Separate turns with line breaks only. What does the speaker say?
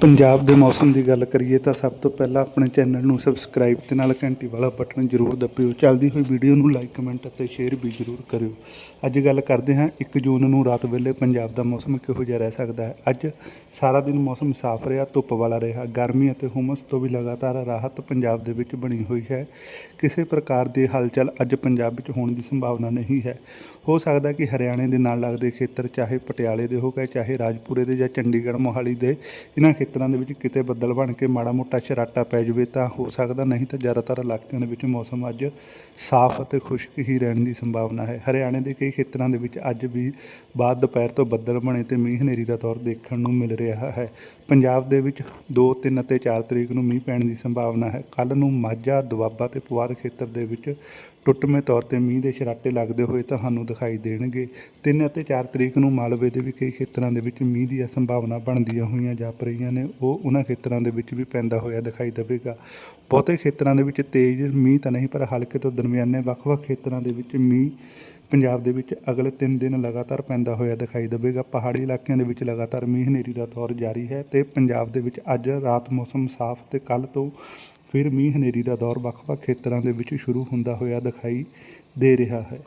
ਪੰਜਾਬ ਦੇ ਮੌਸਮ ਦੀ ਗੱਲ ਕਰੀਏ ਤਾਂ ਸਭ ਤੋਂ ਪਹਿਲਾਂ ਆਪਣੇ ਚੈਨਲ ਨੂੰ ਸਬਸਕ੍ਰਾਈਬ ਤੇ ਨਾਲ ਘੰਟੀ ਵਾਲਾ ਬਟਨ ਜ਼ਰੂਰ ਦਬਿਓ। ਚੱਲਦੀ ਹੋਈ ਵੀਡੀਓ ਨੂੰ ਲਾਈਕ, ਕਮੈਂਟ ਅਤੇ ਸ਼ੇਅਰ ਵੀ ਜ਼ਰੂਰ ਕਰਿਓ। ਅੱਜ ਗੱਲ ਕਰਦੇ ਹਾਂ 1 ਜੂਨ ਨੂੰ ਰਾਤ ਵੇਲੇ ਪੰਜਾਬ ਦਾ ਮੌਸਮ ਕਿਹੋ ਜਿਹਾ ਰਹਿ ਸਕਦਾ ਹੈ? ਅੱਜ ਸਾਰਾ ਦਿਨ ਮੌਸਮ ਸਾਫ਼ ਰਿਹਾ, ਧੁੱਪ ਵਾਲਾ ਰਿਹਾ। ਗਰਮੀ ਅਤੇ ਹੁਮਸ ਤੋਂ ਵੀ ਲਗਾਤਾਰ ਰਾਹਤ ਪੰਜਾਬ ਦੇ ਵਿੱਚ ਬਣੀ ਹੋਈ ਹੈ। ਕਿਸੇ ਪ੍ਰਕਾਰ ਦੀ ਹਲਚਲ ਅੱਜ ਪੰਜਾਬ ਵਿੱਚ ਹੋਣ ਦੀ ਸੰਭਾਵਨਾ ਨਹੀਂ ਹੈ। ਹੋ ਸਕਦਾ ਕਿ ਹਰਿਆਣੇ ਦੇ ਨਾਲ ਲੱਗਦੇ ਖੇਤਰ ਚਾਹੇ ਪਟਿਆਲੇ ਦੇ ਹੋ ਗਏ, ਚਾਹੇ ਰਾਜਪੁਰੇ ਦੇ ਜਾਂ ਚੰਡੀਗੜ੍ਹ, ਮੋਹਾਲੀ ਦੇ, ਇਹਨਾਂ ਖੇਤਰਾਂ ਦੇ ਵਿੱਚ ਕਿਤੇ ਬੱਦਲ ਬਣ ਕੇ ਮਾੜਾ ਮੋਟਾ ਸ਼ਰਾਟਾ ਪੈ ਜਾਵੇ ਤਾਂ ਹੋ ਸਕਦਾ, ਨਹੀਂ ਤਾਂ ਜ਼ਿਆਦਾਤਰ ਇਲਾਕਿਆਂ ਦੇ ਵਿੱਚ ਮੌਸਮ ਅੱਜ ਸਾਫ਼ ਅਤੇ ਖੁਸ਼ਕ ਹੀ ਰਹਿਣ ਦੀ ਸੰਭਾਵਨਾ ਹੈ। ਹਰਿਆਣੇ ਦੇ ਕਈ ਖੇਤਰਾਂ ਦੇ ਵਿੱਚ ਅੱਜ ਵੀ ਬਾਅਦ ਦੁਪਹਿਰ ਤੋਂ ਬੱਦਲ ਬਣੇ ਤੇ ਮੀਂਹ ਹਨੇਰੀ ਦਾ ਦੌਰ ਦੇਖਣ ਨੂੰ ਮਿਲ ਰਿਹਾ ਹੈ। ਪੰਜਾਬ ਦੇ ਵਿੱਚ 2 3 ਅਤੇ 4 ਤਰੀਕ ਨੂੰ ਮੀਂਹ ਪੈਣ ਦੀ ਸੰਭਾਵਨਾ ਹੈ। ਕੱਲ ਨੂੰ ਮਾਝਾ, ਦੁਆਬਾ ਤੇ ਪੁਆਧ ਖੇਤਰ ਦੇ ਵਿੱਚ ਟੁੱਟਵੇਂ ਤੌਰ ਤੇ ਮੀਂਹ ਦੇ ਛਰਾਟੇ ਲੱਗਦੇ ਹੋਏ ਤੁਹਾਨੂੰ ਦਿਖਾਈ ਦੇਣਗੇ। 3 ਅਤੇ 4 ਤਰੀਕ ਨੂੰ ਮਾਲਵੇ ਦੇ ਵੀ ਕਈ ਖੇਤਰਾਂ ਦੇ ਵਿੱਚ ਮੀਂਹ ਦੀ ਸੰਭਾਵਨਾ ਬਣਦੀਆਂ ਹੋਈਆਂ ਜਾਪ ਰਹੀਆਂ ਨੇ। ਨੇ, ਉਹ ਉਹਨਾਂ ਖੇਤਰਾਂ ਦੇ ਵਿੱਚ ਵੀ ਪੈਂਦਾ ਹੋਇਆ ਦਿਖਾਈ ਦੇਵੇਗਾ। ਬਹੁਤੇ ਖੇਤਰਾਂ ਦੇ ਵਿੱਚ ਤੇਜ਼ ਮੀਂਹ ਤਾਂ ਨਹੀਂ, ਪਰ ਹਲਕੇ ਤੋਂ ਦਰਮਿਆਨੇ ਵੱਖ-ਵੱਖ ਖੇਤਰਾਂ ਦੇ ਵਿੱਚ ਮੀਂਹ ਪੰਜਾਬ ਦੇ ਵਿੱਚ ਅਗਲੇ 3 ਦਿਨ ਲਗਾਤਾਰ ਪੈਂਦਾ ਹੋਇਆ ਦਿਖਾਈ ਦੇਵੇਗਾ। ਪਹਾੜੀ ਇਲਾਕਿਆਂ ਦੇ ਵਿੱਚ ਲਗਾਤਾਰ ਮੀਂਹ ਹਨੇਰੀ ਦਾ ਦੌਰ ਜਾਰੀ ਹੈ ਤੇ ਪੰਜਾਬ ਦੇ ਵਿੱਚ ਅੱਜ ਰਾਤ ਮੌਸਮ ਸਾਫ਼ ਤੇ ਕੱਲ ਤੋਂ ਫਿਰ ਮੀਂਹ ਹਨੇਰੀ ਦਾ ਦੌਰ ਵੱਖ-ਵੱਖ ਖੇਤਰਾਂ ਦੇ ਵਿੱਚ ਸ਼ੁਰੂ ਹੁੰਦਾ ਹੋਇਆ ਦਿਖਾਈ ਦੇ ਰਿਹਾ ਹੈ।